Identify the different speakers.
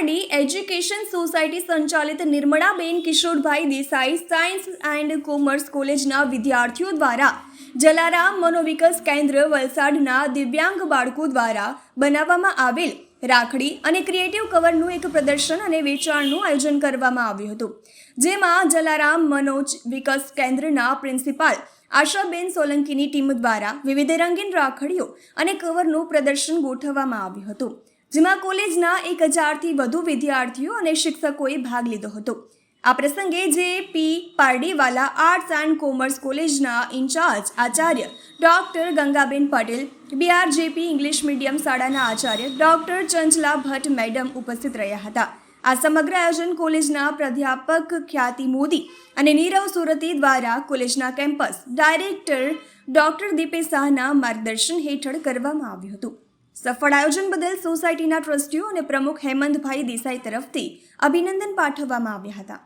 Speaker 1: Education society સંચાલિત Nirmalaben Kishorbhai Desai science and commerce કોલેજના વિદ્યાર્થીઓ દ્વારા જલારામ મનોવિકાસ કેન્દ્ર વલસાડના દિવ્યાંગ બાળકો દ્વારા બનાવવામાં આવેલ રાખડી અને ક્રિએટિવ કવરનું એક પ્રદર્શન અને વેચાણનું આયોજન કરવામાં આવ્યું હતું. જેમાં જલારામ મનોજ વિકાસ કેન્દ્રના પ્રિન્સિપાલ આશાબેન સોલંકીની ટીમ દ્વારા વિવિધ રંગીન રાખડીઓ અને કવરનું પ્રદર્શન ગોઠવવામાં આવ્યું હતું. જેમાં કોલેજના એક હજારથી વધુ વિદ્યાર્થીઓ અને શિક્ષકોએ ભાગ લીધો હતો. આ પ્રસંગે J P Pardiwala arts and commerce કોલેજના incharge Acharya doctor Gangaben Patel, BRJP English medium શાળાના આચાર્ય ડૉક્ટર ચંચલા ભટ્ટ મેડમ ઉપસ્થિત રહ્યા હતા. આ સમગ્ર આયોજન કોલેજના પ્રાધ્યાપક ખ્યાતિ મોદી અને નીરવ સુરતી દ્વારા કોલેજના કેમ્પસ ડાયરેક્ટર ડૉક્ટર દીપેશ શાહના માર્ગદર્શન હેઠળ કરવામાં આવ્યું હતું. સફળ આયોજન બદલ સોસાયટીના ટ્રસ્ટીઓ અને પ્રમુખ હેમંતભાઈ દેસાઈ તરફથી અભિનંદન પાઠવવામાં આવ્યા હતા.